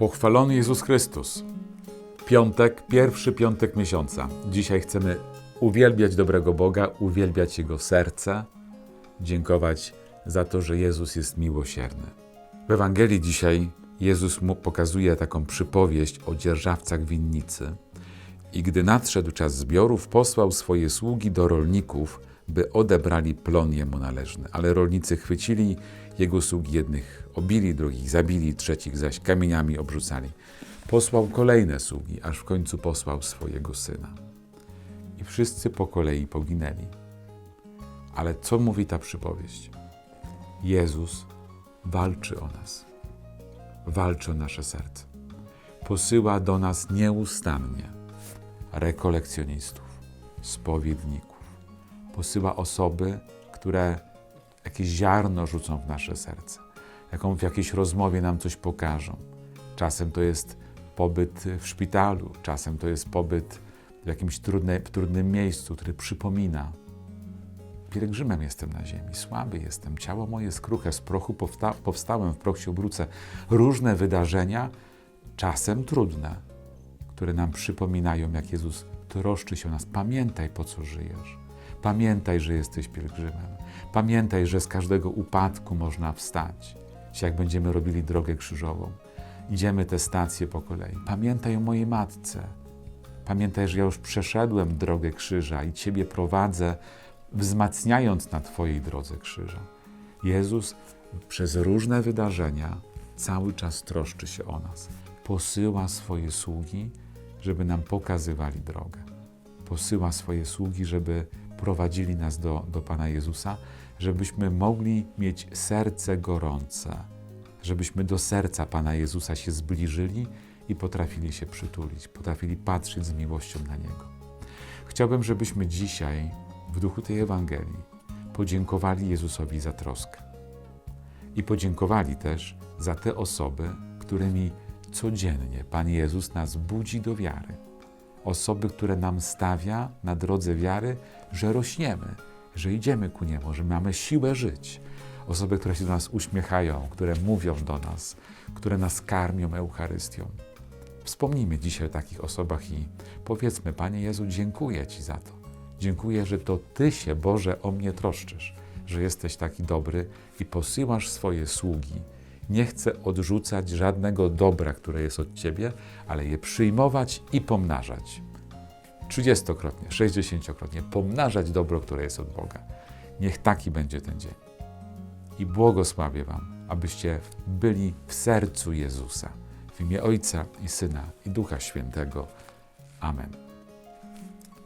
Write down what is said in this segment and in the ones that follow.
Pochwalony Jezus Chrystus. Piątek, pierwszy piątek miesiąca. Dzisiaj chcemy uwielbiać dobrego Boga, uwielbiać Jego serce, dziękować za to, że Jezus jest miłosierny. W Ewangelii dzisiaj Jezus mu pokazuje taką przypowieść o dzierżawcach winnicy. I gdy nadszedł czas zbiorów, posłał swoje sługi do rolników, by odebrali plon jemu należny. Ale rolnicy chwycili jego sługi jednych, obili drugich, zabili trzecich, zaś kamieniami obrzucali. Posłał kolejne sługi, aż w końcu posłał swojego syna. I wszyscy po kolei poginęli. Ale co mówi ta przypowieść? Jezus walczy o nas. Walczy o nasze serce. Posyła do nas nieustannie rekolekcjonistów, spowiedników. Posyła osoby, które jakieś ziarno rzucą w nasze serce, jaką w jakiejś rozmowie nam coś pokażą. Czasem to jest pobyt w szpitalu, czasem to jest pobyt w jakimś trudne, w trudnym miejscu, który przypomina. Pielgrzymem jestem na ziemi, słaby jestem, ciało moje jest kruche, z prochu powsta- powstałem, w proch się obrócę. Różne wydarzenia, czasem trudne, które nam przypominają, jak Jezus troszczy się o nas. Pamiętaj, po co żyjesz. Pamiętaj, że jesteś pielgrzymem. Pamiętaj, że z każdego upadku można wstać. Jak będziemy robili drogę krzyżową, idziemy te stacje po kolei. Pamiętaj o mojej matce. Pamiętaj, że ja już przeszedłem drogę krzyża i Ciebie prowadzę, wzmacniając na Twojej drodze krzyża. Jezus przez różne wydarzenia cały czas troszczy się o nas. Posyła swoje sługi, żeby nam pokazywali drogę. Posyła swoje sługi, żeby prowadzili nas do, do Pana Jezusa, żebyśmy mogli mieć serce gorące, żebyśmy do serca Pana Jezusa się zbliżyli i potrafili się przytulić, potrafili patrzeć z miłością na Niego. Chciałbym, żebyśmy dzisiaj w duchu tej Ewangelii podziękowali Jezusowi za troskę i podziękowali też za te osoby, którymi codziennie Pan Jezus nas budzi do wiary. Osoby, które nam stawia na drodze wiary, że rośniemy, że idziemy ku Niemu, że mamy siłę żyć. Osoby, które się do nas uśmiechają, które mówią do nas, które nas karmią Eucharystią. Wspomnijmy dzisiaj o takich osobach i powiedzmy, Panie Jezu, dziękuję Ci za to. Dziękuję, że to Ty się, Boże, o mnie troszczysz, że jesteś taki dobry i posyłasz swoje sługi. Nie chcę odrzucać żadnego dobra, które jest od Ciebie, ale je przyjmować i pomnażać. Trzydziestokrotnie, sześćdziesięciokrotnie pomnażać dobro, które jest od Boga. Niech taki będzie ten dzień. I błogosławię Wam, abyście byli w sercu Jezusa. W imię Ojca i Syna i Ducha Świętego. Amen.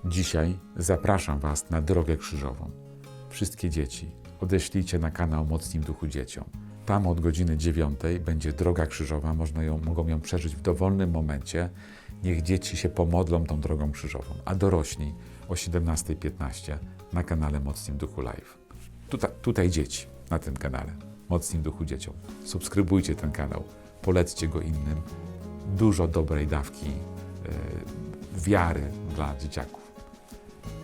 Dzisiaj zapraszam Was na drogę krzyżową. Wszystkie dzieci odeślijcie na kanał Mocnim Duchu Dzieciom. Tam od godziny 9 będzie droga krzyżowa, można ją, mogą ją przeżyć w dowolnym momencie. Niech dzieci się pomodlą tą drogą krzyżową, a dorośli o 17.15 na kanale Mocnim Duchu Live. Tutaj, tutaj dzieci na tym kanale Mocnim Duchu Dzieciom. Subskrybujcie ten kanał, polećcie go innym. Dużo dobrej dawki yy, wiary dla dzieciaków.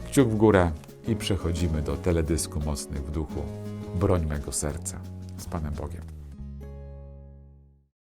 Kciuk w górę i przechodzimy do teledysku Mocnych w Duchu. Broń mego serca. Z Panem Bogiem.